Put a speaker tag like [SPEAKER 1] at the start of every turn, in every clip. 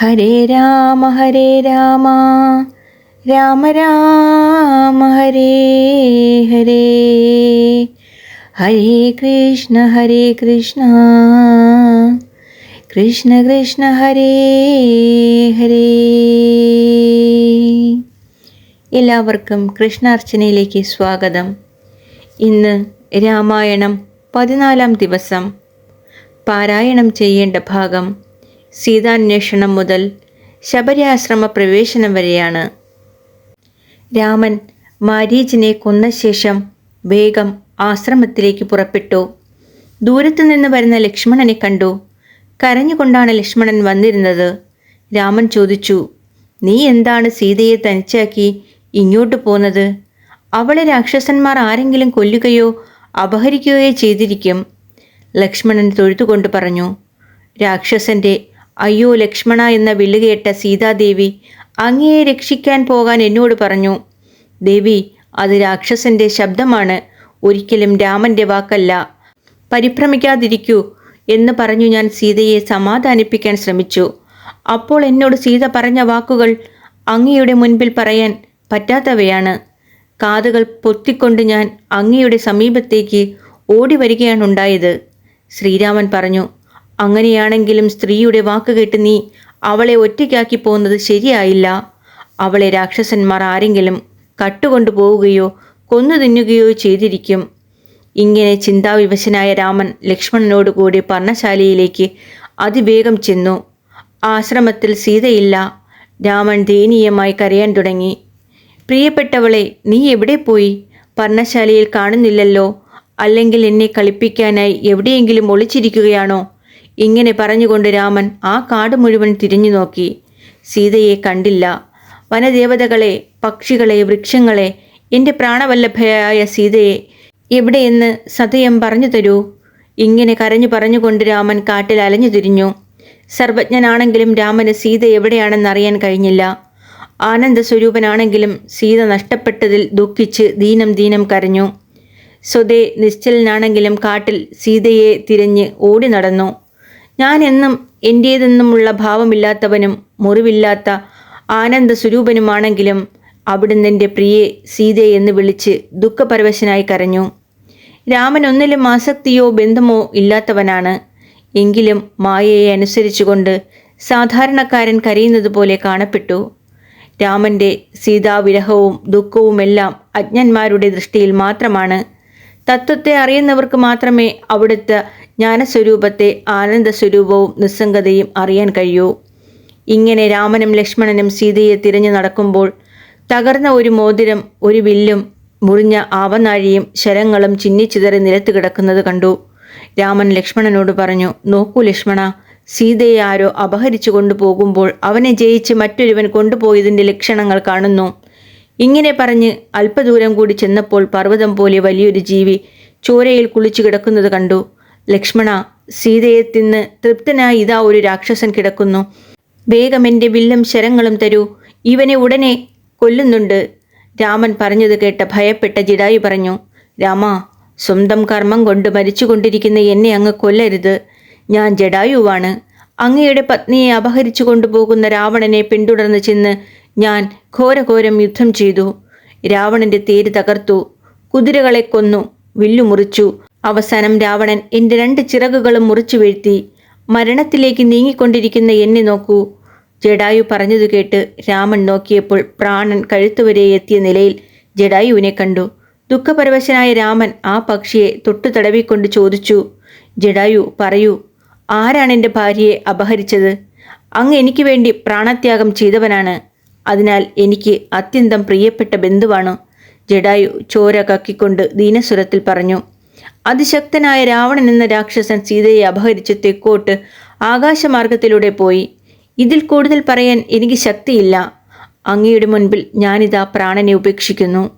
[SPEAKER 1] ഹരേ രാമ ഹരേ രാമ. രാമ രാമ ഹരേ ഹരേ. ഹരേ കൃഷ്ണ ഹരേ കൃഷ്ണ. കൃഷ്ണ കൃഷ്ണ ഹരേ ഹരേ. എല്ലാവർക്കും കൃഷ്ണാർച്ചനയിലേക്ക് സ്വാഗതം. ഇന്ന് രാമായണം പതിനാലാം ദിവസം. പാരായണം ചെയ്യേണ്ട ഭാഗം സീതാന്വേഷണം മുതൽ ശബരിയാശ്രമ പ്രവേശനം വരെയാണ്. രാമൻ മാരീജിനെ കൊന്ന ശേഷം വേഗം ആശ്രമത്തിലേക്ക് പുറപ്പെട്ടു. ദൂരത്തു നിന്ന് വരുന്ന ലക്ഷ്മണനെ കണ്ടു. കരഞ്ഞുകൊണ്ടാണ് ലക്ഷ്മണൻ വന്നിരുന്നത്. രാമൻ ചോദിച്ചു നീ എന്താണ് സീതയെ തനിച്ചാക്കി ഇങ്ങോട്ട് പോന്നത്? അവളെ രാക്ഷസന്മാർ ആരെങ്കിലും കൊല്ലുകയോ അപഹരിക്കുകയോ ചെയ്തിരിക്കും. ലക്ഷ്മണൻ തൊഴുതുകൊണ്ട് പറഞ്ഞു രാക്ഷസന്റെ അയ്യോ ലക്ഷ്മണ എന്ന വിളികേട്ട സീതാദേവി അങ്ങയെ രക്ഷിക്കാൻ പോകാൻ എന്നോട് പറഞ്ഞു. ദേവി അത് രാക്ഷസന്റെ ശബ്ദമാണ്. ഒരിക്കലും രാമന്റെ വാക്കല്ല. പരിഭ്രമിക്കാതിരിക്കൂ എന്ന് പറഞ്ഞു ഞാൻ സീതയെ സമാധാനിപ്പിക്കാൻ ശ്രമിച്ചു. അപ്പോൾ എന്നോട് സീത പറഞ്ഞ വാക്കുകൾ അങ്ങയുടെ മുൻപിൽ പറയാൻ പറ്റാത്തവയാണ്. കാതുകൾ പൊത്തിക്കൊണ്ട് ഞാൻ അങ്ങയുടെ സമീപത്തേക്ക് ഓടി വരികയാണുണ്ടായത് ശ്രീരാമൻ പറഞ്ഞു അങ്ങനെയാണെങ്കിലും സ്ത്രീയുടെ വാക്ക് കേട്ട് നീ അവളെ ഒറ്റയ്ക്കാക്കി പോകുന്നത് ശരിയായില്ല. അവളെ രാക്ഷസന്മാർ ആരെങ്കിലും കട്ടുകൊണ്ടു പോവുകയോ കൊന്നു തിന്നുകയോ ചെയ്തിരിക്കും. ഇങ്ങനെ ചിന്താവിവശനായ രാമൻ ലക്ഷ്മണനോട് കൂടി പർണശാലയിലേക്ക് അതിവേഗം ചെന്നു. ആശ്രമത്തിൽ സീതയില്ല. രാമൻ ദയനീയമായി കരയാൻ തുടങ്ങി. പ്രിയപ്പെട്ടവളെ നീ എവിടെ പോയി? പർണശാലയിൽ കാണുന്നില്ലല്ലോ. അല്ലെങ്കിൽ എന്നെ കളിപ്പിക്കാനായി എവിടെയെങ്കിലും ഒളിച്ചിരിക്കുകയാണോ? ഇങ്ങനെ പറഞ്ഞുകൊണ്ട് രാമൻ ആ കാട് മുഴുവൻ തിരിഞ്ഞു നോക്കി. സീതയെ കണ്ടില്ല. വനദേവതകളെ പക്ഷികളെ വൃക്ഷങ്ങളെ എന്റെ പ്രാണവല്ലഭയായ സീതയെ എവിടെയെന്ന് സതയം പറഞ്ഞു തരൂ. ഇങ്ങനെ കരഞ്ഞു പറഞ്ഞുകൊണ്ട് രാമൻ കാട്ടിൽ അലഞ്ഞു തിരിഞ്ഞു. സർവജ്ഞനാണെങ്കിലും രാമന് സീത എവിടെയാണെന്ന് അറിയാൻ കഴിഞ്ഞില്ല. ആനന്ദ സ്വരൂപനാണെങ്കിലും സീത നഷ്ടപ്പെട്ടതിൽ ദുഃഖിച്ച് ദീനം ദീനം കരഞ്ഞു. സ്വതേ നിശ്ചലനാണെങ്കിലും കാട്ടിൽ സീതയെ തിരഞ്ഞ് ഓടി നടന്നു. ഞാൻ എന്നും എന്റേതെന്നുമുള്ള ഭാവമില്ലാത്തവനും മുറിവില്ലാത്ത ആനന്ദ സ്വരൂപനുമാണെങ്കിലും അവിടുന്ന് എന്റെ പ്രിയെ സീതയെ എന്ന് വിളിച്ച് ദുഃഖപരവശനായി കരഞ്ഞു. രാമൻ ഒന്നിലും ആസക്തിയോ ബന്ധമോ ഇല്ലാത്തവനാണ്. എങ്കിലും മായയെ അനുസരിച്ചുകൊണ്ട് സാധാരണക്കാരൻ കരയുന്നത് പോലെ കാണപ്പെട്ടു. രാമന്റെ സീതാവിരഹവും ദുഃഖവുമെല്ലാം അജ്ഞന്മാരുടെ ദൃഷ്ടിയിൽ മാത്രമാണ് തത്വത്തെ അറിയുന്നവർക്ക് മാത്രമേ അവിടുത്തെ ജ്ഞാനസ്വരൂപത്തെ ആനന്ദസ്വരൂപവും നിസ്സംഗതയും അറിയാൻ കഴിയൂ. ഇങ്ങനെ രാമനും ലക്ഷ്മണനും സീതയെ തിരഞ്ഞു നടക്കുമ്പോൾ തകർന്ന ഒരു മോതിരം ഒരു വില്ലും മുറിഞ്ഞ ആവനാഴിയും ശരങ്ങളും ചിന്നിച്ചിതറി നിലത്ത് കിടക്കുന്നത് കണ്ടു. രാമൻ ലക്ഷ്മണനോട് പറഞ്ഞു നോക്കൂ ലക്ഷ്മണ സീതയെ ആരോ അപഹരിച്ചു കൊണ്ടുപോകുമ്പോൾ അവനെ ജയിച്ച് മറ്റൊരുവൻ കൊണ്ടുപോയതിന്റെ ലക്ഷണങ്ങൾ കാണുന്നു. ഇങ്ങനെ പറഞ്ഞ് അല്പദൂരം കൂടി ചെന്നപ്പോൾ പർവതം പോലെ വലിയൊരു ജീവി ചോരയിൽ കുളിച്ചു കിടക്കുന്നത് കണ്ടു. ലക്ഷ്മണ സീതയെ തിന്ന് തൃപ്തനായി ഇതാ ഒരു രാക്ഷസൻ കിടക്കുന്നു. വേഗം എന്റെ വില്ലും ശരങ്ങളും തരൂ. ഇവനെ ഉടനെ കൊല്ലുന്നുണ്ട്. രാമൻ പറഞ്ഞത് കേട്ട ഭയപ്പെട്ട ജിഡായി പറഞ്ഞു രാമ സ്വന്തം കർമ്മം കൊണ്ട് മരിച്ചുകൊണ്ടിരിക്കുന്ന എന്നെ അങ്ങ് കൊല്ലരുത്. ഞാൻ ജഡായുവാണ്. അങ്ങയുടെ പത്നിയെ അപഹരിച്ചു കൊണ്ടുപോകുന്ന രാവണനെ പിന്തുടർന്ന് ചെന്ന് ഞാൻ ഘോരഘോരം യുദ്ധം ചെയ്തു. രാവണന്റെ തേര് തകർത്തു. കുതിരകളെ കൊന്നു. വില്ലു മുറിച്ചു. അവസാനം രാവണൻ എന്റെ രണ്ട് ചിറകുകളും മുറിച്ചു വീഴ്ത്തി. മരണത്തിലേക്ക് നീങ്ങിക്കൊണ്ടിരിക്കുന്ന എന്നെ നോക്കൂ. ജഡായു പറഞ്ഞതു കേട്ട് രാമൻ നോക്കിയപ്പോൾ പ്രാണൻ കഴുത്തുവരെ എത്തിയ നിലയിൽ ജഡായുവിനെ കണ്ടു. ദുഃഖപരവശനായ രാമൻ ആ പക്ഷിയെ തൊട്ടു തടവിക്കൊണ്ട് ചോദിച്ചു ജഡായു പറയൂ ആരാണ് എന്റെ ഭാര്യയെ അപഹരിച്ചത്? അങ്ങ് എനിക്ക് വേണ്ടി പ്രാണത്യാഗം ചെയ്തവനാണ്. അതിനാൽ എനിക്ക് അത്യന്തം പ്രിയപ്പെട്ട ബന്ധുവാണ്. ജഡായു ചോര കക്കിക്കൊണ്ട് ദീനസ്വരത്തിൽ പറഞ്ഞു അതിശക്തനായ രാവണൻ എന്ന രാക്ഷസൻ സീതയെ അപഹരിച്ച് തെക്കോട്ട് ആകാശമാർഗത്തിലൂടെ പോയി. ഇതിൽ കൂടുതൽ പറയാൻ എനിക്ക് ശക്തിയില്ല. അങ്ങയുടെ മുൻപിൽ ഞാനിതാ പ്രാണനെ ഉപേക്ഷിക്കുന്നു.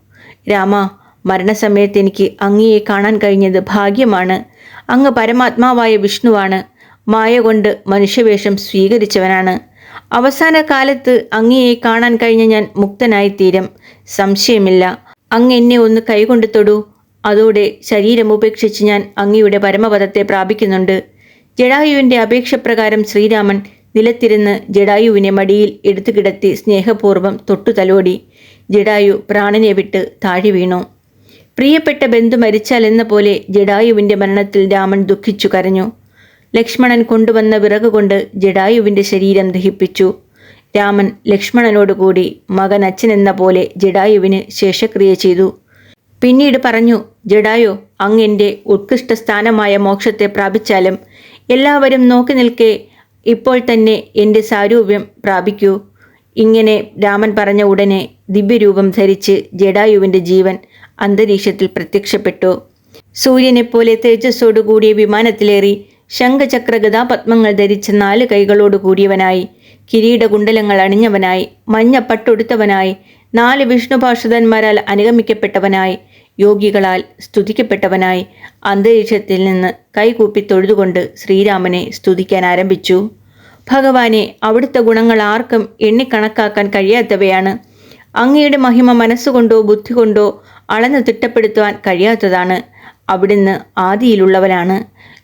[SPEAKER 1] രാമ മരണസമയത്ത് എനിക്ക് അങ്ങയെ കാണാൻ കഴിഞ്ഞത് ഭാഗ്യമാണ്. അങ്ങ് പരമാത്മാവായ വിഷ്ണുവാണ്. മായ കൊണ്ട് മനുഷ്യവേഷം സ്വീകരിച്ചവനാണ്. അവസാന കാലത്ത് അങ്ങയെ കാണാൻ കഴിഞ്ഞ ഞാൻ മുക്തനായിത്തീരും. സംശയമില്ല. അങ്ങ് എന്നെ ഒന്ന് കൈകൊണ്ട് തൊടൂ. അതോടെ ശരീരം ഉപേക്ഷിച്ച് ഞാൻ അങ്ങയുടെ പരമപദത്തെ പ്രാപിക്കുന്നുണ്ട്. ജഡായുവിന്റെ അപേക്ഷപ്രകാരം ശ്രീരാമൻ നിലത്തിരുന്ന് ജഡായുവിനെ മടിയിൽ എടുത്തു കിടത്തി സ്നേഹപൂർവം തൊട്ടു തലോടി ജഡായു പ്രാണനെ വിട്ട് താഴെ വീണു. പ്രിയപ്പെട്ട ബന്ധു മരിച്ചാൽ എന്ന പോലെ ജഡായുവിന്റെ മരണത്തിൽ രാമൻ ദുഃഖിച്ചു കരഞ്ഞു. ലക്ഷ്മണൻ കൊണ്ടുവന്ന വിറക് കൊണ്ട് ജഡായുവിന്റെ ശരീരം ദഹിപ്പിച്ചു. രാമൻ ലക്ഷ്മണനോടുകൂടി മകൻ അച്ഛൻ എന്ന പോലെ ജഡായുവിന് ശേഷക്രിയ ചെയ്തു. പിന്നീട് പറഞ്ഞു ജഡായു അങ്ങ് എന്റെ ഉത്കൃഷ്ട സ്ഥാനമായ മോക്ഷത്തെ പ്രാപിച്ചാലും എല്ലാവരും നോക്കി നിൽക്കെ ഇപ്പോൾ തന്നെ എന്റെ സാരൂപ്യം പ്രാപിക്കൂ. ഇങ്ങനെ രാമൻ പറഞ്ഞ ഉടനെ ദിവ്യരൂപം ധരിച്ച് ജഡായുവിന്റെ ജീവൻ അന്തരീക്ഷത്തിൽ പ്രത്യക്ഷപ്പെട്ടു. സൂര്യനെപ്പോലെ തേജസ്സോടുകൂടിയ വിമാനത്തിലേറി ശംഖചക്ര പത്മങ്ങൾ ധരിച്ച നാല് കൈകളോട് കൂടിയവനായി കിരീടകുണ്ടലങ്ങൾ അണിഞ്ഞവനായി മഞ്ഞ പട്ടൊടുത്തവനായി നാല് വിഷ്ണുഭാഷതന്മാരാൽ അനുഗമിക്കപ്പെട്ടവനായി യോഗികളാൽ സ്തുതിക്കപ്പെട്ടവനായി അന്തരീക്ഷത്തിൽ നിന്ന് കൈകൂപ്പി തൊഴുതുകൊണ്ട് ശ്രീരാമനെ സ്തുതിക്കാൻ ആരംഭിച്ചു. ഭഗവാനെ അവിടുത്തെ ഗുണങ്ങൾ ആർക്കും എണ്ണിക്കണക്കാക്കാൻ കഴിയാത്തവയാണ്. അങ്ങയുടെ മഹിമ മനസ്സുകൊണ്ടോ ബുദ്ധി കൊണ്ടോ അളന്ന് തിട്ടപ്പെടുത്തുവാൻ കഴിയാത്തതാണ്. അവിടുന്ന് ആദിയിലുള്ളവനാണ്.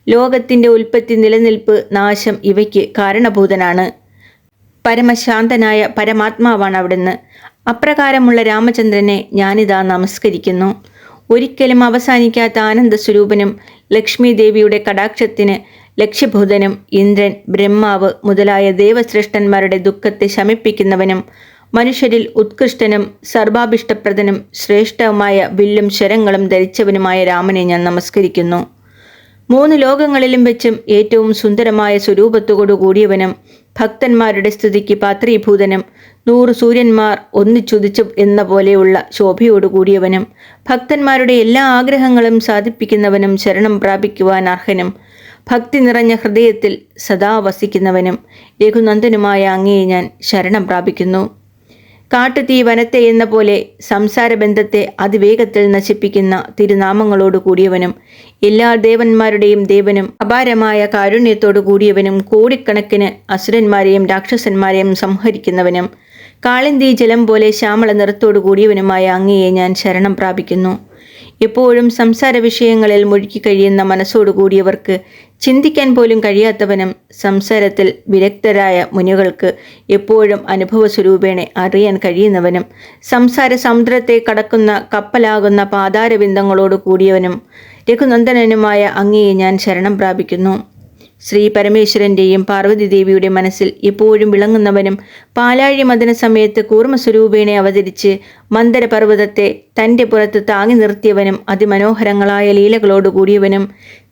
[SPEAKER 1] ലോകത്തിന്റെ ഉൽപ്പത്തി നിലനിൽപ്പ് നാശം ഇവയ്ക്ക് കാരണഭൂതനാണ്. പരമശാന്തനായ പരമാത്മാവാണ് അവിടുന്ന്. അപ്രകാരമുള്ള രാമചന്ദ്രനെ ഞാനിതാ നമസ്കരിക്കുന്നു. ഒരിക്കലും അവസാനിക്കാത്ത ആനന്ദ സ്വരൂപനും ലക്ഷ്മി ദേവിയുടെ കടാക്ഷത്തിന് ലക്ഷ്യഭൂതനും ഇന്ദ്രൻ ബ്രഹ്മാവ് മുതലായ ദേവശ്രേഷ്ഠന്മാരുടെ ദുഃഖത്തെ ശമിപ്പിക്കുന്നവനും മനുഷ്യരിൽ ഉത്കൃഷ്ടനും സർവാഭിഷ്ടപ്രദനും ശ്രേഷ്ഠവുമായ വില്ലും ശരങ്ങളും ധരിച്ചവനുമായ രാമനെ ഞാൻ നമസ്കരിക്കുന്നു. മൂന്ന് ലോകങ്ങളിലും വെച്ചും ഏറ്റവും സുന്ദരമായ സ്വരൂപത്തോടു കൂടിയവനും ഭക്തന്മാരുടെ സ്തുതിക്ക് പാത്രീഭൂതനും നൂറ് സൂര്യന്മാർ ഒന്നിച്ചുദിച്ചു എന്ന പോലെയുള്ള ശോഭയോടു കൂടിയവനും ഭക്തന്മാരുടെ എല്ലാ ആഗ്രഹങ്ങളും സാധിപ്പിക്കുന്നവനും ശരണം പ്രാപിക്കുവാൻ അർഹനും ഭക്തി നിറഞ്ഞ ഹൃദയത്തിൽ സദാ വസിക്കുന്നവനും രഘുനന്ദനുമായ അങ്ങയെ ഞാൻ ശരണം പ്രാപിക്കുന്നു. കാട്ടുതീ വനത്തെ എന്ന പോലെ സംസാരബന്ധത്തെ അതിവേഗത്തിൽ നശിപ്പിക്കുന്ന തിരുനാമങ്ങളോട് കൂടിയവനും എല്ലാ ദേവന്മാരുടെയും ദേവനും അപാരമായ കാരുണ്യത്തോടു കൂടിയവനും കോടിക്കണക്കിന് അസുരന്മാരെയും രാക്ഷസന്മാരെയും സംഹരിക്കുന്നവനും കാളിന്തി ജലം പോലെ ശ്യാമള നിറത്തോടു കൂടിയവനുമായ അങ്ങയെ ഞാൻ ശരണം പ്രാപിക്കുന്നു. എപ്പോഴും സംസാര വിഷയങ്ങളിൽ മുഴുക്കി കഴിയുന്ന മനസ്സോടുകൂടിയവർക്ക് ചിന്തിക്കാൻ പോലും കഴിയാത്തവനും സംസാരത്തിൽ വിരക്തരായ മുനികൾക്ക് എപ്പോഴും അനുഭവ സ്വരൂപേണെ അറിയാൻ കഴിയുന്നവനും സംസാര സമുദ്രത്തെ കടക്കുന്ന കപ്പലാകുന്ന പാതാരബിന്ദങ്ങളോട് കൂടിയവനും രഘുനന്ദനനുമായ അങ്ങയെ ഞാൻ ശരണം പ്രാപിക്കുന്നു. ശ്രീ പരമേശ്വരന്റെയും പാർവതി ദേവിയുടെ മനസ്സിൽ എപ്പോഴും വിളങ്ങുന്നവനും പാലാഴി മദന സമയത്ത് കൂർമ്മസ്വരൂപേണെ അവതരിച്ച് മന്ദരപർവതത്തെ തന്റെ പുറത്ത് താങ്ങി നിർത്തിയവനും അതിമനോഹരങ്ങളായ ലീലകളോട് കൂടിയവനും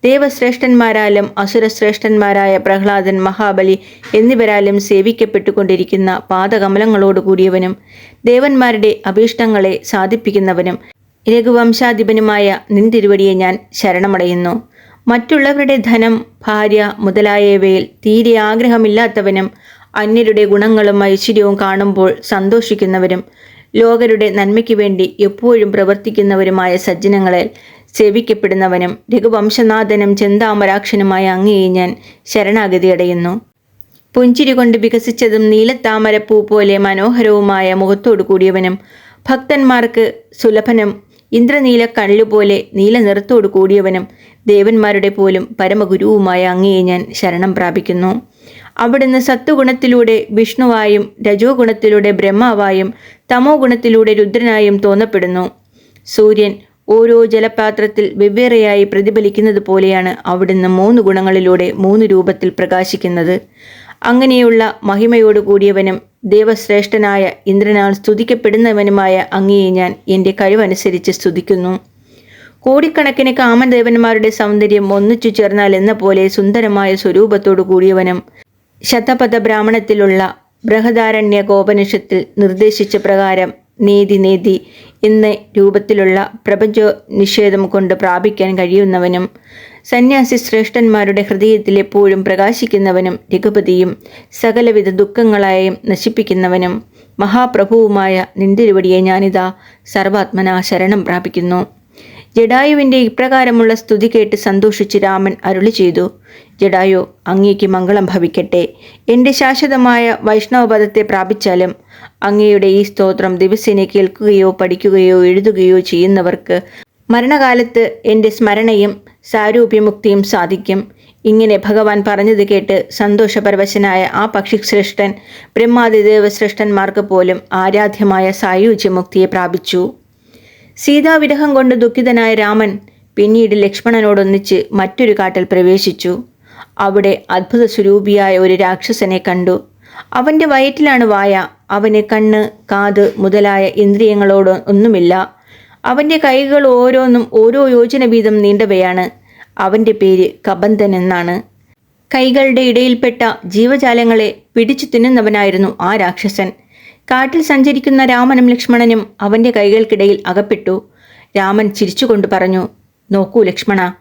[SPEAKER 1] ദേവശ്രേഷ്ഠന്മാരാലും അസുരശ്രേഷ്ഠന്മാരായ പ്രഹ്ലാദൻ മഹാബലി എന്നിവരാലും സേവിക്കപ്പെട്ടുകൊണ്ടിരിക്കുന്ന പാദകമലങ്ങളോട് കൂടിയവനും ദേവന്മാരുടെ അഭീഷ്ടങ്ങളെ സാധിപ്പിക്കുന്നവനും രഘുവംശാധിപനുമായ നിന്തിരുവടിയെ ഞാൻ ശരണമടയുന്നു. മറ്റുള്ളവരുടെ ധനം ഭാര്യ മുതലായവയിൽ തീരെ ആഗ്രഹമില്ലാത്തവനും അന്യരുടെ ഗുണങ്ങളും ഐശ്വര്യവും കാണുമ്പോൾ സന്തോഷിക്കുന്നവരും ലോകരുടെ നന്മയ്ക്ക് വേണ്ടി എപ്പോഴും പ്രവർത്തിക്കുന്നവരുമായ സജ്ജനങ്ങളെ സേവിക്കപ്പെടുന്നവനും രഘുവംശനാഥനും ചെന്താമരാക്ഷനുമായ അങ്ങയെ ഞാൻ ശരണാഗതി അടയുന്നു. പുഞ്ചിരി കൊണ്ട് വികസിച്ചതും നീലത്താമരപ്പൂ പോലെ മനോഹരവുമായ മുഖത്തോടു കൂടിയവനും ഭക്തന്മാർക്ക് സുലഭനും ഇന്ദ്രനീല കള്ളുപോലെ നീല നിറത്തോടു കൂടിയവനും ദേവന്മാരുടെ പോലും പരമഗുരുവുമായ അങ്ങയെ ഞാൻ ശരണം പ്രാപിക്കുന്നു. അവിടുന്ന് സത്വഗുണത്തിലൂടെ വിഷ്ണുവായും രജോ ഗുണത്തിലൂടെ ബ്രഹ്മാവായും തമോ ഗുണത്തിലൂടെ രുദ്രനായും തോന്നപ്പെടുന്നു. സൂര്യൻ ഓരോ ജലപാത്രത്തിൽ വെവ്വേറെയായി പ്രതിഫലിക്കുന്നത് പോലെയാണ് അവിടുന്ന് മൂന്ന് ഗുണങ്ങളിലൂടെ മൂന്ന് രൂപത്തിൽ പ്രകാശിക്കുന്നത്. അങ്ങനെയുള്ള മഹിമയോടു കൂടിയവനും ദേവശ്രേഷ്ഠനായ ഇന്ദ്രനാൾ സ്തുതിക്കപ്പെടുന്നവനുമായ അങ്ങയെ ഞാൻ എന്റെ കഴിവനുസരിച്ച് സ്തുതിക്കുന്നു. കോടിക്കണക്കിന് കാമദേവന്മാരുടെ സൗന്ദര്യം ഒന്നിച്ചു ചേർന്നാൽ എന്ന പോലെ സുന്ദരമായ സ്വരൂപത്തോടു കൂടിയവനും ശതപഥ ബ്രാഹ്മണത്തിലുള്ള ബൃഹദാരണ്യ ഗോപനിഷത്തിൽ നിർദ്ദേശിച്ച പ്രകാരം നേതി നേതി എന്ന രൂപത്തിലുള്ള പ്രപഞ്ച നിഷേധം കൊണ്ട് പ്രാപിക്കാൻ കഴിയുന്നവനും സന്യാസി ശ്രേഷ്ഠന്മാരുടെ ഹൃദയത്തിൽ എപ്പോഴും പ്രകാശിക്കുന്നവനും രഘുപതിയും സകലവിധ ദുഃഖങ്ങളായും നശിപ്പിക്കുന്നവനും മഹാപ്രഭുവുമായ നിന്തിരുവടിയെ ഞാനിതാ സർവാത്മന ശരണം പ്രാപിക്കുന്നു. ജഡായുവിന്റെ ഇപ്രകാരമുള്ള സ്തുതി കേട്ട് സന്തോഷിച്ച് രാമൻ അരുളി ചെയ്തു. ജഡായു അങ്ങേക്ക് മംഗളം ഭവിക്കട്ടെ. എന്റെ ശാശ്വതമായ വൈഷ്ണവപദത്തെ പ്രാപിച്ചാലും അങ്ങയുടെ ഈ സ്തോത്രം ദിവസേന കേൾക്കുകയോ പഠിക്കുകയോ എഴുതുകയോ ചെയ്യുന്നവർക്ക് മരണകാലത്ത് എന്റെ സ്മരണയും സാരൂപ്യമുക്തിയും സാധിക്കും. ഇങ്ങനെ ഭഗവാൻ പറഞ്ഞത് കേട്ട് സന്തോഷപരവശനായ ആ പക്ഷിശ്രേഷ്ഠൻ ബ്രഹ്മാതിദേവശ്രേഷ്ഠന്മാർക്ക് പോലും ആരാധ്യമായ സായുജ്യമുക്തിയെ പ്രാപിച്ചു. സീതാവിരഹം കൊണ്ട് ദുഃഖിതനായ രാമൻ പിന്നീട് ലക്ഷ്മണനോടൊന്നിച്ച് മറ്റൊരു കാട്ടിൽ പ്രവേശിച്ചു. അവിടെ അത്ഭുത സ്വരൂപിയായ ഒരു രാക്ഷസനെ കണ്ടു. അവന്റെ വയറ്റിലാണ് വായ. അവന് കണ്ണ് കാത് മുതലായ ഇന്ദ്രിയങ്ങളോട് ഒന്നുമില്ല. അവന്റെ കൈകൾ ഓരോന്നും ഓരോ യോജന വീതം നീണ്ടവയാണ്. അവന്റെ പേര് കബന്ധൻ എന്നാണ്. കൈകളുടെ ഇടയിൽപ്പെട്ട ജീവജാലങ്ങളെ പിടിച്ചു തിന്നുന്നവനായിരുന്നു ആ രാക്ഷസൻ. കാട്ടിൽ സഞ്ചരിക്കുന്ന രാമനും ലക്ഷ്മണനും അവന്റെ കൈകൾക്കിടയിൽ അകപ്പെട്ടു. രാമൻ ചിരിച്ചുകൊണ്ട് പറഞ്ഞു നോക്കൂ ലക്ഷ്മണ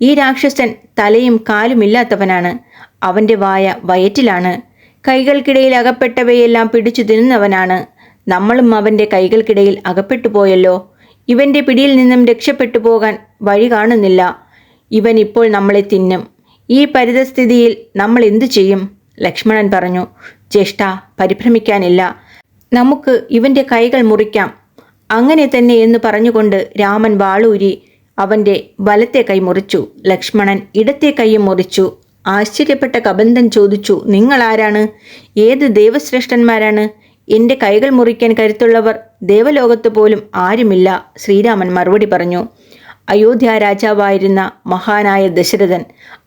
[SPEAKER 1] ഈ രാക്ഷസൻ തലയും കാലുമില്ലാത്തവനാണ് അവന്റെ വായ വയറ്റിലാണ്. കൈകൾക്കിടയിൽ അകപ്പെട്ടവയെല്ലാം പിടിച്ചു തിന്നുന്നവനാണ്. നമ്മളും അവന്റെ കൈകൾക്കിടയിൽ അകപ്പെട്ടു പോയല്ലോ. ഇവന്റെ പിടിയിൽ നിന്നും രക്ഷപ്പെട്ടു പോകാൻ വഴി കാണുന്നില്ല. ഇവൻ ഇപ്പോൾ നമ്മളെ തിന്നും. ഈ പരിതസ്ഥിതിയിൽ നമ്മൾ എന്തു ചെയ്യും? ലക്ഷ്മണൻ പറഞ്ഞു ജ്യേഷ്ഠ പരിഭ്രമിക്കാനില്ല. നമുക്ക് ഇവന്റെ കൈകൾ മുറിക്കാം. അങ്ങനെ തന്നെ എന്ന് പറഞ്ഞുകൊണ്ട് രാമൻ വാളൂരി അവന്റെ വലത്തെ കൈ മുറിച്ചു. ലക്ഷ്മണൻ ഇടത്തെ കൈയും മുറിച്ചു. ആശ്ചര്യപ്പെട്ട കബന്ധൻ ചോദിച്ചു നിങ്ങൾ ആരാണ് ഏത് ദേവശ്രേഷ്ഠന്മാരാണ്? എന്റെ കൈകൾ മുറിക്കാൻ കരുത്തുള്ളവർ ദേവലോകത്ത് പോലും ആരുമില്ല ശ്രീരാമൻ മറുപടി പറഞ്ഞു. അയോധ്യ രാജാവായിരുന്ന മഹാനായ ദശരഥൻ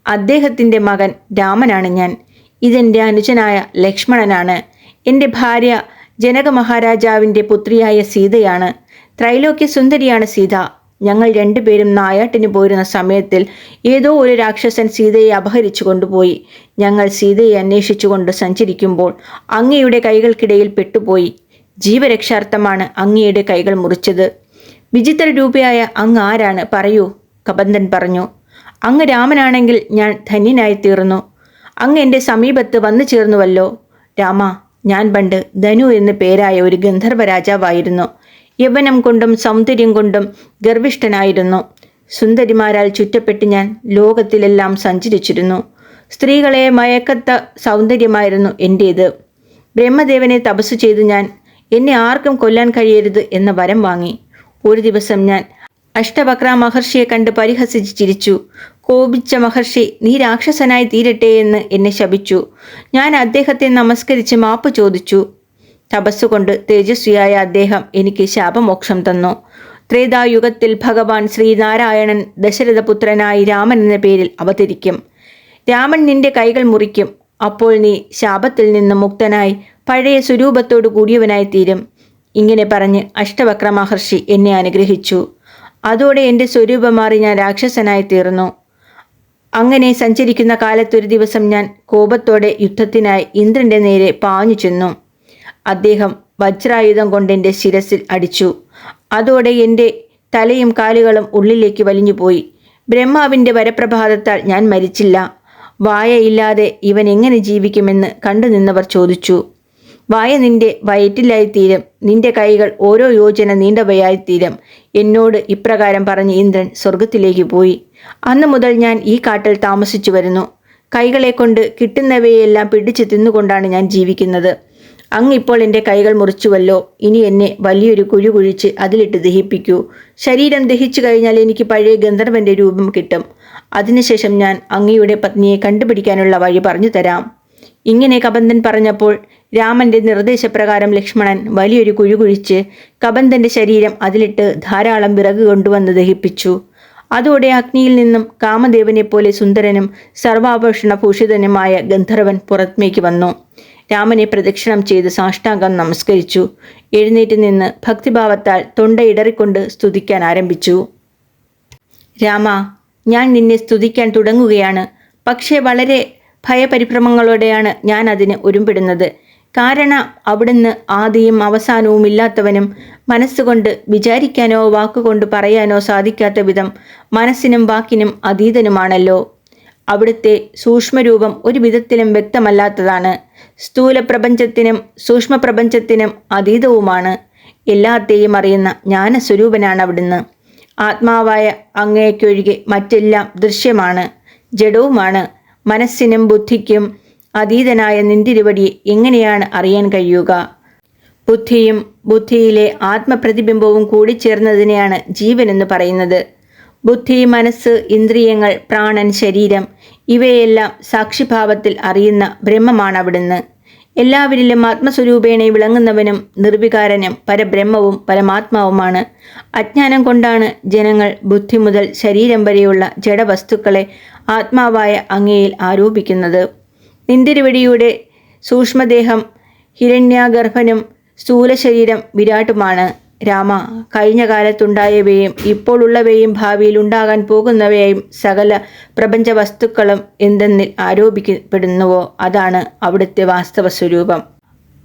[SPEAKER 1] അദ്ദേഹത്തിന്റെ മകൻ രാമനാണ് ഞാൻ. ഇതെന്റെ അനുജനായ ലക്ഷ്മണനാണ്. എന്റെ ഭാര്യ ജനക മഹാരാജാവിന്റെ പുത്രിയായ സീതയാണ്. ത്രൈലോക്യ സുന്ദരിയാണ് സീത. ഞങ്ങൾ രണ്ടുപേരും നായാട്ടിന് പോരുന്ന സമയത്തിൽ ഏതോ ഒരു രാക്ഷസൻ സീതയെ അപഹരിച്ചു കൊണ്ടുപോയി. ഞങ്ങൾ സീതയെ അന്വേഷിച്ചുകൊണ്ട് സഞ്ചരിക്കുമ്പോൾ അങ്ങയുടെ കൈകൾക്കിടയിൽ പെട്ടുപോയി. ജീവരക്ഷാർത്ഥമാണ് അങ്ങയുടെ കൈകൾ മുറിച്ചത്. വിചിത്ര രൂപയായ അങ്ങ് ആരാണ്? പറയൂ കബന്ധൻ പറഞ്ഞു. അങ്ങ് രാമനാണെങ്കിൽ ഞാൻ ധന്യനായി തീർന്നു അങ്ങ് എന്റെ സമീപത്ത് വന്നു ചേർന്നുവല്ലോ. രാമ ഞാൻ പണ്ട് ധനു എന്ന് പേരായ ഒരു ഗന്ധർവ രാജാവായിരുന്നു. യവനം കൊണ്ടും സൗന്ദര്യം കൊണ്ടും ഗർഭിഷ്ഠനായിരുന്നു സുന്ദരിമാരാൽ ചുറ്റപ്പെട്ട് ഞാൻ ലോകത്തിലെല്ലാം സഞ്ചരിച്ചിരുന്നു. സ്ത്രീകളെ മയക്കത്ത സൗന്ദര്യമായിരുന്നു എന്റേത് ബ്രഹ്മദേവനെ തപസ് ചെയ്ത് ഞാൻ എന്നെ ആർക്കും കൊല്ലാൻ കഴിയരുത് എന്ന വരം വാങ്ങി. ഒരു ദിവസം ഞാൻ അഷ്ടവക്ര മഹർഷിയെ കണ്ട് പരിഹസിച്ച് ചിരിച്ചു. കോപിച്ച മഹർഷി നീ രാക്ഷസനായി തീരട്ടെ എന്ന് എന്നെ ശപിച്ചു. ഞാൻ അദ്ദേഹത്തെ നമസ്കരിച്ച് മാപ്പ് ചോദിച്ചു. തപസ്സുകൊണ്ട് തേജസ്വിയായ അദ്ദേഹം എനിക്ക് ശാപമോക്ഷം തന്നു. ത്രേതായുഗത്തിൽ ഭഗവാൻ ശ്രീനാരായണൻ ദശരഥപുത്രനായി രാമൻ എന്ന പേരിൽ അവതരിക്കും. രാമൻ നിന്റെ കൈകൾ മുറിക്കും. അപ്പോൾ നീ ശാപത്തിൽ നിന്ന് മുക്തനായി പഴയ സ്വരൂപത്തോടു കൂടിയവനായി തീരും. ഇങ്ങനെ പറഞ്ഞ് അഷ്ടവക്ര മഹർഷി എന്നെ അനുഗ്രഹിച്ചു. അതോടെ എന്റെ സ്വരൂപം മാറി ഞാൻ രാക്ഷസനായി തീർന്നു. അങ്ങനെ സഞ്ചരിക്കുന്ന കാലത്തൊരു ദിവസം ഞാൻ കോപത്തോടെ യുദ്ധത്തിനായി ഇന്ദ്രന്റെ നേരെ പാഞ്ഞു ചെന്നു. അദ്ദേഹം വജ്രായുധം കൊണ്ട് എന്റെ ശിരസിൽ അടിച്ചു. അതോടെ എന്റെ തലയും കാലുകളും ഉള്ളിലേക്ക് വലിഞ്ഞുപോയി ബ്രഹ്മാവിന്റെ വരപ്രഭാതത്താൽ ഞാൻ മരിച്ചില്ല. വായയില്ലാതെ ഇവൻ എങ്ങനെ ജീവിക്കുമെന്ന് കണ്ടു നിന്നവർ ചോദിച്ചു. വായ നിന്റെ വയറ്റിലായിത്തീരും. നിന്റെ കൈകൾ ഓരോ യോജന നീണ്ടവയായിത്തീരും. എന്നോട് ഇപ്രകാരം പറഞ്ഞ് ഇന്ദ്രൻ സ്വർഗത്തിലേക്ക് പോയി. അന്നു മുതൽ ഞാൻ ഈ കാട്ടിൽ താമസിച്ചു വരുന്നു. കൈകളെ കൊണ്ട് കിട്ടുന്നവയെല്ലാം പിടിച്ചു തിന്നുകൊണ്ടാണ് ഞാൻ ജീവിക്കുന്നത്. അങ്ങ് ഇപ്പോൾ എന്റെ കൈകൾ മുറിച്ചുവല്ലോ. ഇനി എന്നെ വലിയൊരു കുഴി കുഴിച്ച് അതിലിട്ട് ദഹിപ്പിക്കൂ. ശരീരം ദഹിച്ചു കഴിഞ്ഞാൽ എനിക്ക് പഴയ ഗന്ധർവന്റെ രൂപം കിട്ടും. അതിനുശേഷം ഞാൻ അങ്ങയുടെ പത്നിയെ കണ്ടുപിടിക്കാനുള്ള വഴി പറഞ്ഞു തരാം. ഇങ്ങനെ കബന്ധൻ പറഞ്ഞപ്പോൾ രാമന്റെ നിർദ്ദേശപ്രകാരം ലക്ഷ്മണൻ വലിയൊരു കുഴി കുഴിച്ച് കബന്ധന്റെ ശരീരം അതിലിട്ട് ധാരാളം വിറക് കൊണ്ടുവന്ന് ദഹിപ്പിച്ചു. അതോടെ അഗ്നിയിൽ നിന്നും കാമദേവനെ പോലെ സുന്ദരനും സർവാഭൂഷണ ഭൂഷിതനുമായ ഗന്ധർവൻ പുറത്തേക്ക് വന്നു. രാമനെ പ്രദക്ഷിണം ചെയ്ത് സാഷ്ടാംഗം നമസ്കരിച്ചു. എഴുന്നേറ്റ് നിന്ന് ഭക്തിഭാവത്താൽ തൊണ്ടയിടറിക്കൊണ്ട് സ്തുതിക്കാൻ ആരംഭിച്ചു. രാമ ഞാൻ നിന്നെ സ്തുതിക്കാൻ തുടങ്ങുകയാണ്. പക്ഷേ വളരെ ഭയപരിഭ്രമങ്ങളോടെയാണ് ഞാൻ അതിന് ഒരുമ്പിടുന്നത്. കാരണം അവിടുന്ന് ആദിയും അവസാനവും ഇല്ലാത്തവനും മനസ്സുകൊണ്ട് വിചാരിക്കാനോ വാക്കുകൊണ്ട് പറയാനോ സാധിക്കാത്ത വിധം മനസ്സിനും വാക്കിനും അതീതനുമാണല്ലോ. അവിടുത്തെ സൂക്ഷ്മരൂപം ഒരു വിധത്തിലും വ്യക്തമല്ലാത്തതാണ്. സ്ഥൂല പ്രപഞ്ചത്തിനും സൂക്ഷ്മ പ്രപഞ്ചത്തിനും അതീതവുമാണ്. എല്ലാത്തെയും അറിയുന്ന ജ്ഞാനസ്വരൂപനാണ് അവിടുന്ന്. ആത്മാവായ അങ്ങേക്കൊഴികെ മറ്റെല്ലാം ദൃശ്യമാണ് ജഡവുമാണ്. മനസ്സിനും ബുദ്ധിക്കും അതീതനായ നിന്തിരുവടിയെ എങ്ങനെയാണ് അറിയാൻ കഴിയുക? ബുദ്ധിയും ബുദ്ധിയിലെ ആത്മപ്രതിബിംബവും കൂടിച്ചേർന്നതിനെയാണ് ജീവൻ എന്ന് പറയുന്നത്. ബുദ്ധി മനസ്സ് ഇന്ദ്രിയങ്ങൾ പ്രാണൻ ശരീരം ഇവയെല്ലാം സാക്ഷിഭാവത്തിൽ അറിയുന്ന ബ്രഹ്മമാണ് അവിടുന്ന് എല്ലാവരിലും ആത്മസ്വരൂപേണെ വിളങ്ങുന്നവനും നിർവികാരനും പരബ്രഹ്മവും പരമാത്മാവുമാണ്. അജ്ഞാനം കൊണ്ടാണ് ജനങ്ങൾ ബുദ്ധി മുതൽ ശരീരം വരെയുള്ള ജഡവസ്തുക്കളെ ആത്മാവായ അങ്ങയിൽ ആരോപിക്കുന്നത്. നിന്തിരുവടിയുടെ സൂക്ഷ്മദേഹം ഹിരണ്യാഗർഭനും സ്ഥൂലശരീരം വിരാട്ടുമാണ്. രാമ കഴിഞ്ഞ കാലത്തുണ്ടായവയും ഇപ്പോൾ ഉള്ളവയും ഭാവിയിൽ ഉണ്ടാകാൻ പോകുന്നവയും സകല പ്രപഞ്ച വസ്തുക്കളും എന്തെന്നിൽ ആരോപിക്കപ്പെടുന്നുവോ? അതാണ് അവിടുത്തെ വാസ്തവ സ്വരൂപം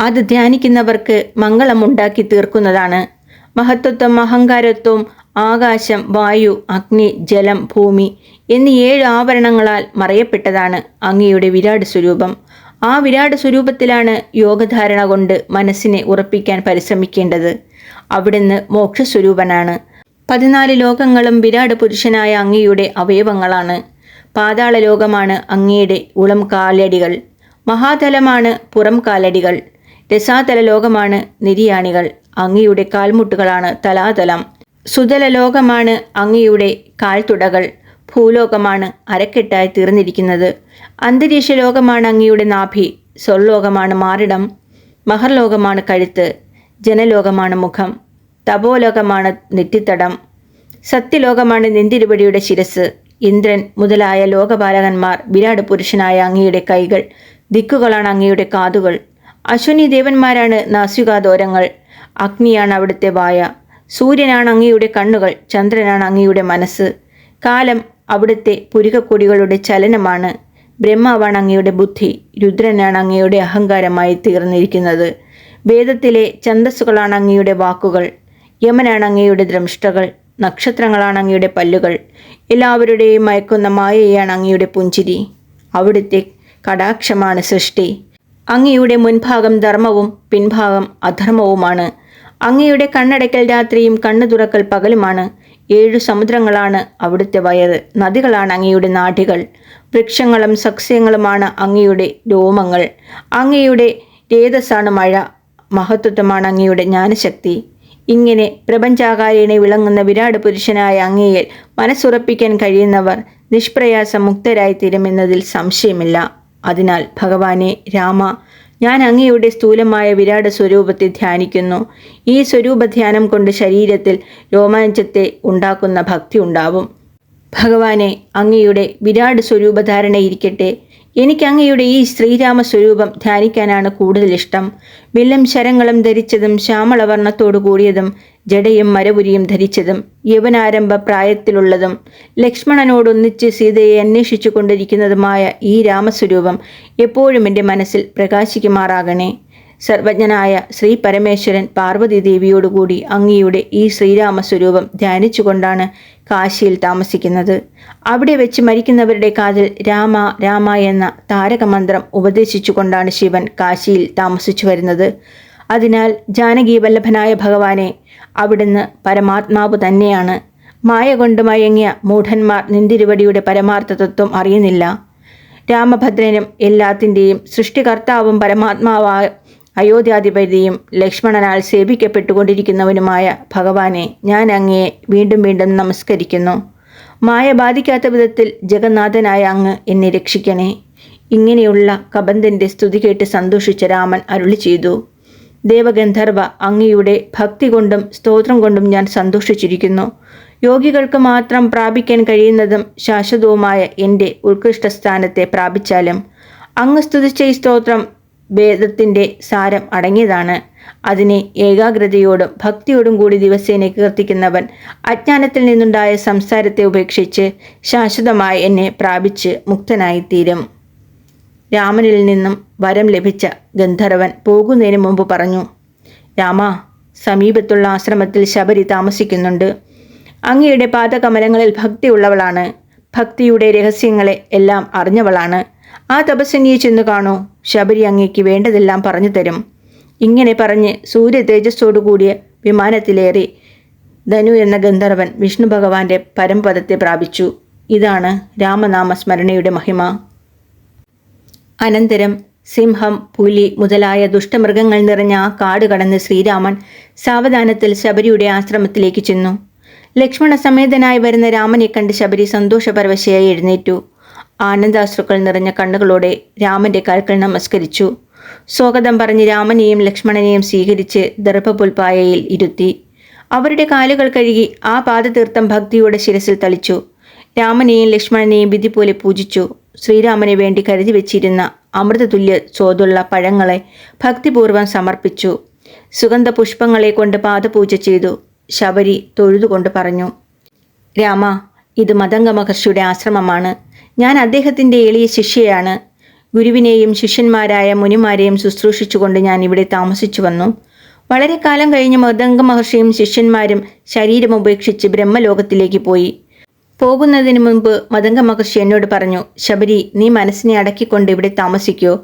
[SPEAKER 1] അത് ധ്യാനിക്കുന്നവർക്ക് മംഗളമുണ്ടാക്കി തീർക്കുന്നതാണ്. മഹത്വത്വം അഹങ്കാരത്വം ആകാശം വായു അഗ്നി ജലം ഭൂമി എന്നീ ഏഴ് ആവരണങ്ങളാൽ മറയപ്പെട്ടതാണ് അങ്ങയുടെ വിരാട് സ്വരൂപം ആ വിരാട് സ്വരൂപത്തിലാണ് യോഗധാരണ കൊണ്ട് മനസ്സിനെ ഉറപ്പിക്കാൻ പരിശ്രമിക്കേണ്ടത്. അവിടുന്ന് മോക്ഷസ്വരൂപനാണ്. പതിനാല് ലോകങ്ങളും വിരാട് പുരുഷനായ അങ്ങയുടെ അവയവങ്ങളാണ്. പാതാള ലോകമാണ് അങ്ങയുടെ ഉളം കാലടികൾ. മഹാതലമാണ് പുറം കാലടികൾ. രസാതല ലോകമാണ് നിര്യാണികൾ. അങ്ങയുടെ കാൽമുട്ടുകളാണ് തലാതലം. സുതല ലോകമാണ് അങ്ങയുടെ കാൽത്തുടകൾ. ഭൂലോകമാണ് അരക്കെട്ടായി തീർന്നിരിക്കുന്നത്. അന്തരീക്ഷ ലോകമാണ് അങ്ങയുടെ നാഭി. സ്വർലോകമാണ് മാറിടം. മഹർലോകമാണ് കഴുത്ത്. ജനലോകമാണ് മുഖം. തപോലോകമാണ് നെറ്റിത്തടം. സത്യലോകമാണ് നെന്തിരുപടിയുടെ ശിരസ്. ഇന്ദ്രൻ മുതലായ ലോകപാലകന്മാർ വിരാട് പുരുഷനായ അങ്ങയുടെ കൈകൾ ദിക്കുകളാണ് അങ്ങയുടെ കാതുകൾ. അശ്വനി ദേവന്മാരാണ് നാസ്യുകാദോരങ്ങൾ അഗ്നിയാണ് അവിടുത്തെ വായ. സൂര്യനാണ് അങ്ങയുടെ കണ്ണുകൾ. ചന്ദ്രനാണ് അങ്ങയുടെ മനസ്സ്. കാലം അവിടുത്തെ പുരികക്കൊടികളുടെ ചലനമാണ്. ബ്രഹ്മാവാണ് അങ്ങയുടെ ബുദ്ധി. രുദ്രനാണ് അങ്ങയുടെ അഹങ്കാരമായി തീർന്നിരിക്കുന്നത്. വേദത്തിലെ ഛന്തസ്സുകളാണ് അങ്ങയുടെ വാക്കുകൾ. യമനാണ് അങ്ങയുടെ ദ്രംഷ്ടകൾ. നക്ഷത്രങ്ങളാണ് അങ്ങയുടെ പല്ലുകൾ. എല്ലാവരുടെയും മയക്കുന്ന മായയാണ് അങ്ങയുടെ പുഞ്ചിരി. അവിടുത്തെ കടാക്ഷമാണ് സൃഷ്ടി. അങ്ങയുടെ മുൻഭാഗം ധർമ്മവും പിൻഭാഗം അധർമ്മവുമാണ്. അങ്ങയുടെ കണ്ണടയ്ക്കൽ രാത്രിയും കണ്ണു തുറക്കൽ പകലുമാണ്. ഏഴു സമുദ്രങ്ങളാണ് അവിടുത്തെ വയറ് നദികളാണ് അങ്ങയുടെ നാടികൾ. വൃക്ഷങ്ങളും സസ്യങ്ങളുമാണ് അങ്ങയുടെ രോമങ്ങൾ. അങ്ങയുടെ രേതസ്സാണ് മഴ. മഹത്വത്വമാണ് അങ്ങയുടെ ജ്ഞാനശക്തി. ഇങ്ങനെ പ്രപഞ്ചാകാരേണെ വിളങ്ങുന്ന വിരാട് പുരുഷനായ അങ്ങയിൽ മനസ്സുറപ്പിക്കാൻ കഴിയുന്നവർ നിഷ്പ്രയാസം മുക്തരായി തീരുമെന്നതിൽ സംശയമില്ല. അതിനാൽ ഭഗവാനെ രാമ ഞാൻ അങ്ങയുടെ സ്ഥൂലമായ വിരാട് സ്വരൂപത്തെ ധ്യാനിക്കുന്നു. ഈ സ്വരൂപ ധ്യാനം കൊണ്ട് ശരീരത്തിൽ രോമാഞ്ചത്തെ ഉണ്ടാക്കുന്ന ഭക്തി ഉണ്ടാവും. ഭഗവാനെ അങ്ങയുടെ വിരാട് സ്വരൂപധാരണയിരിക്കട്ടെ എനിക്ക് അങ്ങയുടെ ഈ ശ്രീരാമ സ്വരൂപം ധ്യാനിക്കാനാണ് കൂടുതൽ ഇഷ്ടം. വില്ലും ശരങ്ങളും ധരിച്ചതും ശ്യാമളവർണത്തോടു കൂടിയതും ജടയും മരപുരിയും ധരിച്ചതും യവനാരംഭ പ്രായത്തിലുള്ളതും ലക്ഷ്മണനോടൊന്നിച്ച് സീതയെ അന്വേഷിച്ചു കൊണ്ടിരിക്കുന്നതുമായ ഈ രാമസ്വരൂപം എപ്പോഴും എന്റെ മനസ്സിൽ പ്രകാശിക്കുമാറാകണേ. സർവജ്ഞനായ ശ്രീ പരമേശ്വരൻ പാർവതി ദേവിയോടുകൂടി അങ്ങയുടെ ഈ ശ്രീരാമ സ്വരൂപം ധ്യാനിച്ചുകൊണ്ടാണ് കാശിയിൽ താമസിക്കുന്നത്. അവിടെ വെച്ച് മരിക്കുന്നവരുടെ കാതിൽ രാമ രാമ എന്ന താരകമന്ത്രം ഉപദേശിച്ചുകൊണ്ടാണ് ശിവൻ കാശിയിൽ താമസിച്ചു വരുന്നത്. അതിനാൽ ജാനകീവല്ലഭനായ ഭഗവാനെ അവിടുന്ന് പരമാത്മാവ് തന്നെയാണ്. മായ കൊണ്ട് മയങ്ങിയ മൂഢന്മാർ നിന്തിരുവടിയുടെ പരമാർത്ഥ തത്വം അറിയുന്നില്ല. രാമഭദ്രനും എല്ലാത്തിന്റെയും സൃഷ്ടികർത്താവും പരമാത്മാവായ അയോധ്യാധിപതിയും ലക്ഷ്മണനാൽ സേവിക്കപ്പെട്ടുകൊണ്ടിരിക്കുന്നവനുമായ ഭഗവാനെ ഞാൻ അങ്ങയെ വീണ്ടും വീണ്ടും നമസ്കരിക്കുന്നു. മായ ബാധിക്കാത്ത വിധത്തിൽ ജഗന്നാഥനായ അങ്ങ് എന്നെ രക്ഷിക്കണേ. ഇങ്ങനെയുള്ള കബന്ധന്റെ സ്തുതി കേട്ട് സന്തോഷിച്ച രാമൻ അരുളി ചെയ്തു. ദേവഗന്ധർവ അങ്ങയുടെ ഭക്തി കൊണ്ടും സ്തോത്രം കൊണ്ടും ഞാൻ സന്തോഷിച്ചിരിക്കുന്നു. യോഗികൾക്ക് മാത്രം പ്രാപിക്കാൻ കഴിയുന്നതും ശാശ്വതവുമായ എന്റെ ഉത്കൃഷ്ട സ്ഥാനത്തെ പ്രാപിച്ചാലും അങ്ങ് സ്തുതിച്ച ഈ സ്തോത്രം വേദത്തിന്റെ സാരം അടങ്ങിയതാണ്. അതിനെ ഏകാഗ്രതയോടും ഭക്തിയോടും കൂടി ദിവസേന കീർത്തിക്കുന്നവൻ അജ്ഞാനത്തിൽ നിന്നുണ്ടായ സംസാരത്തെ ഉപേക്ഷിച്ച് ശാശ്വതമായി എന്നെ പ്രാപിച്ച് മുക്തനായിത്തീരും. രാമനിൽ നിന്നും വരം ലഭിച്ച ഗന്ധർവൻ പോകുന്നതിന് മുമ്പ് പറഞ്ഞു രാമ സമീപത്തുള്ള ആശ്രമത്തിൽ ശബരി താമസിക്കുന്നുണ്ട്. അങ്ങയുടെ പാദകമലങ്ങളിൽ ഭക്തിയുള്ളവളാണ്. ഭക്തിയുടെ രഹസ്യങ്ങളെ എല്ലാം അറിഞ്ഞവളാണ്. ആ തപസ്സനിയെ ചെന്നു കാണൂ. ശബരി അങ്ങയ്ക്ക് വേണ്ടതെല്ലാം പറഞ്ഞു തരും. ഇങ്ങനെ പറഞ്ഞ് സൂര്യ തേജസ്സോടു കൂടിയ വിമാനത്തിലേറി ധനു എന്ന ഗന്ധർവൻ വിഷ്ണു ഭഗവാന്റെ പരംപദത്തെ പ്രാപിച്ചു. ഇതാണ് രാമനാമ സ്മരണയുടെ മഹിമ. അനന്തരം സിംഹം പുലി മുതലായ ദുഷ്ടമൃഗങ്ങൾ നിറഞ്ഞ ആ കാട് കടന്ന് ശ്രീരാമൻ സാവധാനത്തിൽ ശബരിയുടെ ആശ്രമത്തിലേക്ക് ചെന്നു. ലക്ഷ്മണ സമേതനായി വരുന്ന രാമനെ കണ്ട് ശബരി സന്തോഷപരവശയായി എഴുന്നേറ്റു. ആനന്ദാശ്രുക്കൾ നിറഞ്ഞ കണ്ണുകളോടെ രാമന്റെ കാൽക്കൾ നമസ്കരിച്ചു. സ്വാഗതം പറഞ്ഞ് രാമനെയും ലക്ഷ്മണനെയും സ്വീകരിച്ച് ദർഭപുൽപായയിൽ ഇരുത്തി. അവരുടെ കാലുകൾ കഴുകി ആ പാദതീർത്ഥം ഭക്തിയുടെ ശിരസിൽ തളിച്ചു. രാമനെയും ലക്ഷ്മണനെയും വിധി പോലെ പൂജിച്ചു. ശ്രീരാമന് വേണ്ടി കരുതി വെച്ചിരുന്ന അമൃതതുല്യ ചോതുള്ള പഴങ്ങളെ ഭക്തിപൂർവം സമർപ്പിച്ചു. സുഗന്ധ പുഷ്പങ്ങളെ കൊണ്ട് പാദപൂജ ചെയ്തു. ശബരി തൊഴുതുകൊണ്ട് പറഞ്ഞു രാമ ഇത് മതംഗ മഹർഷിയുടെ ആശ്രമമാണ്. ഞാൻ അദ്ദേഹത്തിന്റെ എളിയ ശിഷ്യയാണ്. ഗുരുവിനെയും ശിഷ്യന്മാരായ മുനിമാരെയും ശുശ്രൂഷിച്ചുകൊണ്ട് ഞാൻ ഇവിടെ താമസിച്ചു വന്നു. വളരെ കാലം കഴിഞ്ഞ് മൃദംഗ മഹർഷിയും ശിഷ്യന്മാരും ശരീരം ഉപേക്ഷിച്ച് ബ്രഹ്മലോകത്തിലേക്ക് പോയി. പോകുന്നതിന് മുൻപ് മദംഗ മഹർഷി എന്നോട് പറഞ്ഞു ശബരി നീ മനസ്സിനെ അടക്കിക്കൊണ്ട് ഇവിടെ താമസിക്കൂ.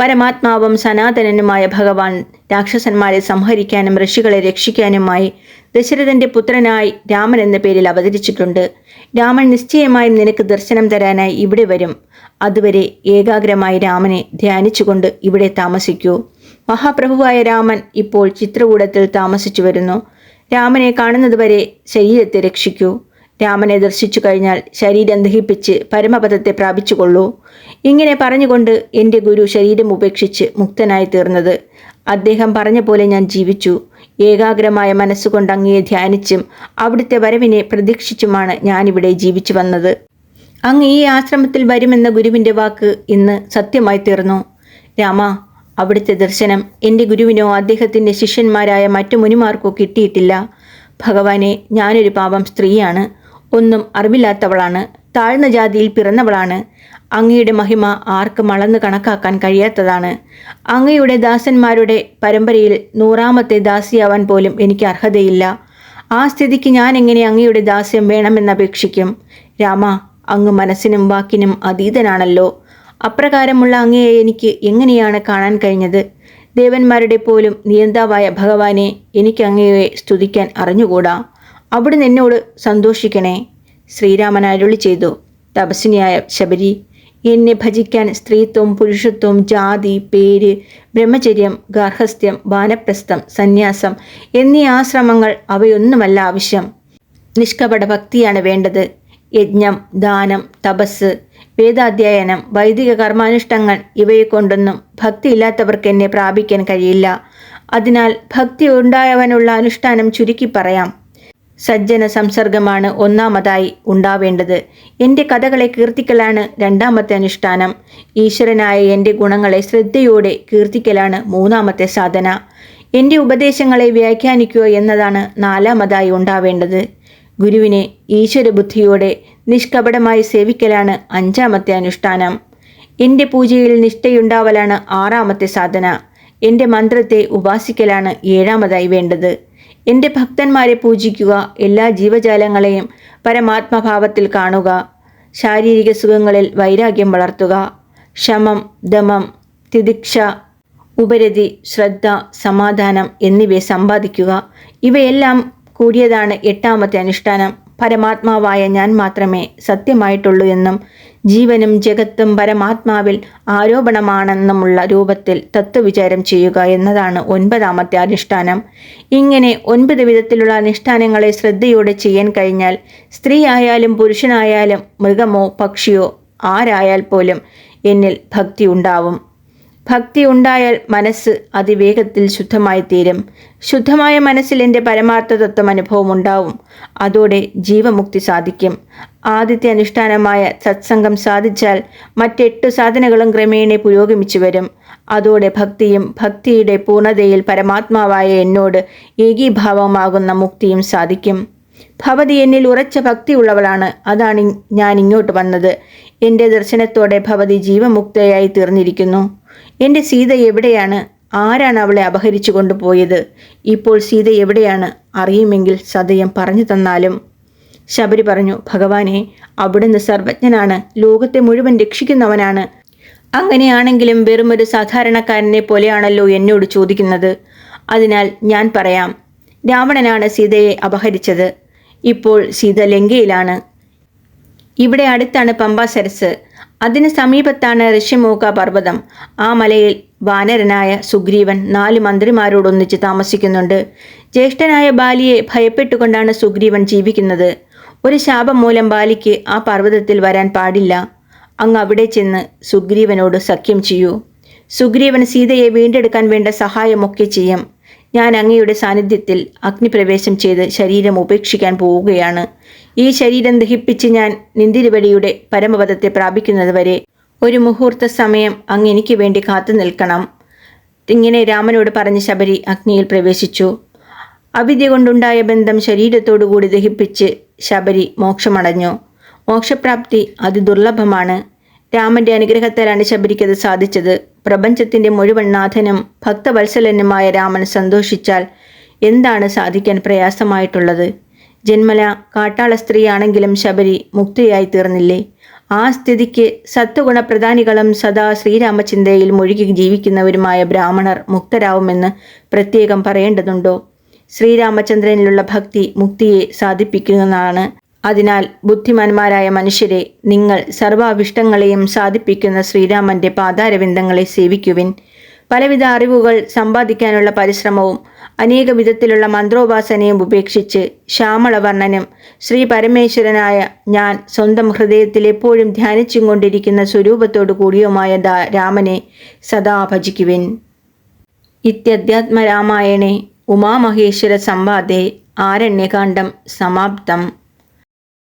[SPEAKER 1] പരമാത്മാവും സനാതനനുമായ ഭഗവാൻ രാക്ഷസന്മാരെ സംഹരിക്കാനും ഋഷികളെ രക്ഷിക്കാനുമായി ദശരഥന്റെ പുത്രനായി രാമൻ എന്ന പേരിൽ അവതരിച്ചിട്ടുണ്ട്. രാമൻ നിശ്ചയമായും നിനക്ക് ദർശനം തരാനായി ഇവിടെ വരും. അതുവരെ ഏകാഗ്രമായി രാമനെ ധ്യാനിച്ചുകൊണ്ട് ഇവിടെ താമസിക്കൂ. മഹാപ്രഭുവായ രാമൻ ഇപ്പോൾ ചിത്രകൂടത്തിൽ താമസിച്ചു വരുന്നു. രാമനെ കാണുന്നതുവരെ ശരീരത്തെ രക്ഷിക്കൂ. രാമനെ ദർശിച്ചു കഴിഞ്ഞാൽ ശരീരം ദഹിപ്പിച്ച് പരമപദത്തെ പ്രാപിച്ചുകൊള്ളൂ. ഇങ്ങനെ പറഞ്ഞുകൊണ്ട് എന്റെ ഗുരു ശരീരം ഉപേക്ഷിച്ച് മുക്തനായി തീർന്നത്. അദ്ദേഹം പറഞ്ഞ പോലെ ഞാൻ ജീവിച്ചു. ഏകാഗ്രമായ മനസ്സുകൊണ്ട് അങ്ങയെ ധ്യാനിച്ചും അവിടുത്തെ വരവിനെ പ്രതീക്ഷിച്ചുമാണ് ഞാനിവിടെ ജീവിച്ചു വന്നത്. അങ്ങ് ഈ ആശ്രമത്തിൽ വരുമെന്ന ഗുരുവിന്റെ വാക്ക് ഇന്ന് സത്യമായി തീർന്നു. രാമ അവിടുത്തെ ദർശനം എന്റെ ഗുരുവിനോ അദ്ദേഹത്തിന്റെ ശിഷ്യന്മാരായ മറ്റു മുനിമാർക്കോ കിട്ടിയിട്ടില്ല. ഭഗവാനെ ഞാനൊരു പാപം സ്ത്രീയാണ്. ഒന്നും അറിവില്ലാത്തവളാണ് താഴ്ന്ന ജാതിയിൽ പിറന്നവളാണ്. അങ്ങയുടെ മഹിമ ആർക്കും അളന്ന് കണക്കാക്കാൻ കഴിയാത്തതാണ്. അങ്ങയുടെ ദാസന്മാരുടെ പരമ്പരയിൽ നൂറാമത്തെ ദാസിയാവാൻ പോലും എനിക്ക് അർഹതയില്ല. ആ സ്ഥിതിക്ക് ഞാൻ എങ്ങനെ അങ്ങയുടെ ദാസ്യം വേണമെന്നപേക്ഷിക്കും? രാമ അങ്ങ് മനസ്സിനും വാക്കിനും അതീതനാണല്ലോ. അപ്രകാരമുള്ള അങ്ങയെ എനിക്ക് എങ്ങനെയാണ് കാണാൻ കഴിഞ്ഞത്? ദേവന്മാരുടെ പോലും നിയന്താവായ ഭഗവാനെ എനിക്ക് അങ്ങയെ സ്തുതിക്കാൻ അറിഞ്ഞുകൂടാ? അവിടുന്ന് എന്നോട് സന്തോഷിക്കണേ. ശ്രീരാമൻ അരുളി ചെയ്തു. തപസ്വിനിയായ ശബരി എന്നെ ഭജിക്കാൻ സ്ത്രീത്വം പുരുഷത്വം ജാതി പേര് ബ്രഹ്മചര്യം ഗാർഹസ്ഥ്യം വാനപ്രസ്ഥം സന്യാസം എന്നീ ആശ്രമങ്ങൾ അവയൊന്നുമല്ല ആവശ്യം. നിഷ്കപട ഭക്തിയാണ് വേണ്ടത്. യജ്ഞം ദാനം തപസ് വേദാധ്യയനം വൈദിക കർമാനുഷ്ഠങ്ങൾ കൊണ്ടൊന്നും ഭക്തിയില്ലാത്തവർക്ക് എന്നെ പ്രാപിക്കാൻ കഴിയില്ല. അതിനാൽ ഭക്തി ഉണ്ടായവനുള്ള അനുഷ്ഠാനം ചുരുക്കി പറയാം. സജ്ജന സംസർഗമാണ് ഒന്നാമതായി ഉണ്ടാവേണ്ടത്. എന്റെ കഥകളെ കീർത്തിക്കലാണ് രണ്ടാമത്തെ അനുഷ്ഠാനം. ഈശ്വരനായ എന്റെ ഗുണങ്ങളെ ശ്രദ്ധയോടെ കീർത്തിക്കലാണ് മൂന്നാമത്തെ സാധന. എന്റെ ഉപദേശങ്ങളെ വ്യാഖ്യാനിക്കുക എന്നതാണ് നാലാമതായി ഉണ്ടാവേണ്ടത്. ഗുരുവിനെ ഈശ്വരബുദ്ധിയോടെ നിഷ്കപടമായി സേവിക്കലാണ് അഞ്ചാമത്തെ അനുഷ്ഠാനം. എന്റെ പൂജയിൽ നിഷ്ഠയുണ്ടാവലാണ് ആറാമത്തെ സാധന. എന്റെ മന്ത്രത്തെ ഉപാസിക്കലാണ് ഏഴാമതായി വേണ്ടത്. എന്റെ ഭക്തന്മാരെ പൂജിക്കുക എല്ലാ ജീവജാലങ്ങളെയും പരമാത്മഭാവത്തിൽ കാണുക ശാരീരിക സുഖങ്ങളിൽ വൈരാഗ്യം വളർത്തുക ശമം ദമം തിദിക്ഷ ഉപരതി ശ്രദ്ധ സമാധാനം എന്നിവയെ സമ്പാദിക്കുക. ഇവയെല്ലാം കൂടിയതാണ് എട്ടാമത്തെ അനുഷ്ഠാനം. പരമാത്മാവായ ഞാൻ മാത്രമേ സത്യമായിട്ടുള്ളൂ എന്നും ജീവനും ജഗത്തും പരമാത്മാവിൽ ആരോപണമാണെന്നുമുള്ള രൂപത്തിൽ തത്വവിചാരം ചെയ്യുക എന്നതാണ് ഒൻപതാമത്തെ അനുഷ്ഠാനം. ഇങ്ങനെ ഒൻപത് വിധത്തിലുള്ള അനുഷ്ഠാനങ്ങളെ ശ്രദ്ധയോടെ ചെയ്യാൻ കഴിഞ്ഞാൽ സ്ത്രീ ആയാലും പുരുഷനായാലും മൃഗമോ പക്ഷിയോ ആരായാൽ പോലും എന്നിൽ ഭക്തി ഉണ്ടാവും. ഭക്തി ഉണ്ടായാൽ മനസ്സ് അതിവേഗത്തിൽ ശുദ്ധമായി തീരും ശുദ്ധമായ മനസ്സിൽ എന്റെ പരമാർത്ഥ തത്വം അനുഭവം ഉണ്ടാവും അതോടെ ജീവമുക്തി സാധിക്കും. ആദ്യത്തെ അനുഷ്ഠാനമായ സത്സംഗം സാധിച്ചാൽ മറ്റെട്ട് സാധനങ്ങളും ക്രമേണ പുരോഗമിച്ചു വരും. അതോടെ ഭക്തിയും ഭക്തിയുടെ പൂർണതയിൽ പരമാത്മാവായ എന്നോട് ഏകീഭാവമാകുന്ന മുക്തിയും സാധിക്കും. ഭവതി എന്നിൽ ഉറച്ച ഭക്തിയുള്ളവളാണ്. അതാണ് ഞാൻ ഇങ്ങോട്ട് വന്നത്. എന്റെ ദർശനത്തോടെ ഭവതി ജീവമുക്തയായി തീർന്നിരിക്കുന്നു. എന്റെ സീത എവിടെയാണ്? ആരാണ് അവളെ അപഹരിച്ചു കൊണ്ടുപോയത്? ഇപ്പോൾ സീത എവിടെയാണ്? അറിയുമെങ്കിൽ സതയം പറഞ്ഞു തന്നാലും. ശബരി പറഞ്ഞു ഭഗവാനെ അവിടുന്ന് സർവജ്ഞനാണ്. ലോകത്തെ മുഴുവൻ രക്ഷിക്കുന്നവനാണ്. അങ്ങനെയാണെങ്കിലും വെറുമൊരു സാധാരണക്കാരനെ പോലെയാണല്ലോ എന്നോട് ചോദിക്കുന്നത്. അതിനാൽ ഞാൻ പറയാം. രാവണനാണ് സീതയെ അപഹരിച്ചത്. ഇപ്പോൾ സീത ലങ്കയിലാണ്. ഇവിടെ അടുത്താണ് പമ്പ സരസ്. അതിന് സമീപത്താണ് ഋഷിമൂക പർവതം. ആ മലയിൽ വാനരനായ സുഗ്രീവൻ നാല് മന്ത്രിമാരോടൊന്നിച്ച് താമസിക്കുന്നുണ്ട്. ജ്യേഷ്ഠനായ ബാലിയെ ഭയപ്പെട്ടുകൊണ്ടാണ് സുഗ്രീവൻ ജീവിക്കുന്നത്. ഒരു ശാപം മൂലം ബാലിക്ക് ആ പർവതത്തിൽ വരാൻ പാടില്ല. അങ്ങ് അവിടെ ചെന്ന് സുഗ്രീവനോട് സഖ്യം ചെയ്യൂ. സുഗ്രീവൻ സീതയെ വീണ്ടെടുക്കാൻ വേണ്ട സഹായമൊക്കെ ചെയ്യും. ഞാൻ അങ്ങയുടെ സാന്നിധ്യത്തിൽ അഗ്നിപ്രവേശം ചെയ്ത് ശരീരം ഉപേക്ഷിക്കാൻ പോവുകയാണ്. ഈ ശരീരം ദഹിപ്പിച്ച് ഞാൻ നിന്തിരുവടിയുടെ പരമപദത്തെ പ്രാപിക്കുന്നതുവരെ ഒരു മുഹൂർത്ത സമയം അങ്ങ് എനിക്ക് വേണ്ടി കാത്തു നിൽക്കണം. ഇങ്ങനെ രാമനോട് പറഞ്ഞ് ശബരി അഗ്നിയിൽ പ്രവേശിച്ചു. അവിദ്യ കൊണ്ടുണ്ടായ ബന്ധം ശരീരത്തോടുകൂടി ദഹിപ്പിച്ച് ശബരി മോക്ഷമടഞ്ഞു. മോക്ഷപ്രാപ്തി അതിദുർലഭമാണ്. രാമന്റെ അനുഗ്രഹത്താലാണ് ശബരിക്കത് സാധിച്ചത്. പ്രപഞ്ചത്തിന്റെ മുഴുവൻ നാഥനും ഭക്തവത്സലനുമായ രാമൻ സന്തോഷിച്ചാൽ എന്താണ് സാധിക്കാൻ പ്രയാസമായിട്ടുള്ളത്? ജന്മല കാട്ടാള സ്ത്രീയാണെങ്കിലും ശബരി മുക്തിയായി തീർന്നില്ലേ? ആ സ്ഥിതിക്ക് സത്വഗുണപ്രധാനികളും സദാ ശ്രീരാമചിന്തയിൽ മുഴുകി ജീവിക്കുന്നവരുമായ ബ്രാഹ്മണർ മുക്തരാവുമെന്ന് പ്രത്യേകം പറയേണ്ടതുണ്ടോ? ശ്രീരാമചന്ദ്രനിലുള്ള ഭക്തി മുക്തിയെ സാധിപ്പിക്കുന്നതാണ് അതിനാൽ ബുദ്ധിമാന്മാരായ മനുഷ്യരെ നിങ്ങൾ സർവാഭിഷ്ടങ്ങളെയും സാധിപ്പിക്കുന്ന ശ്രീരാമന്റെ പാതാരവിന്ദങ്ങളെ സേവിക്കുവിൻ. പലവിധ അറിവുകൾ സമ്പാദിക്കാനുള്ള പരിശ്രമവും അനേക വിധത്തിലുള്ള മന്ത്രോപാസനയും ഉപേക്ഷിച്ച് ശ്യാമളവർണനും ശ്രീ പരമേശ്വരനായ ഞാൻ സ്വന്തം ഹൃദയത്തിൽ എപ്പോഴും ധ്യാനിച്ചും കൊണ്ടിരിക്കുന്ന സ്വരൂപത്തോടു കൂടിയുമായ രാമനെ സദാ ഭജിക്കുവിൻ. ഇത്യധ്യാത്മരാമായണേ ഉമാമഹേശ്വര സംവാദേ ആരണ്യകാന്ഡം സമാപ്തം.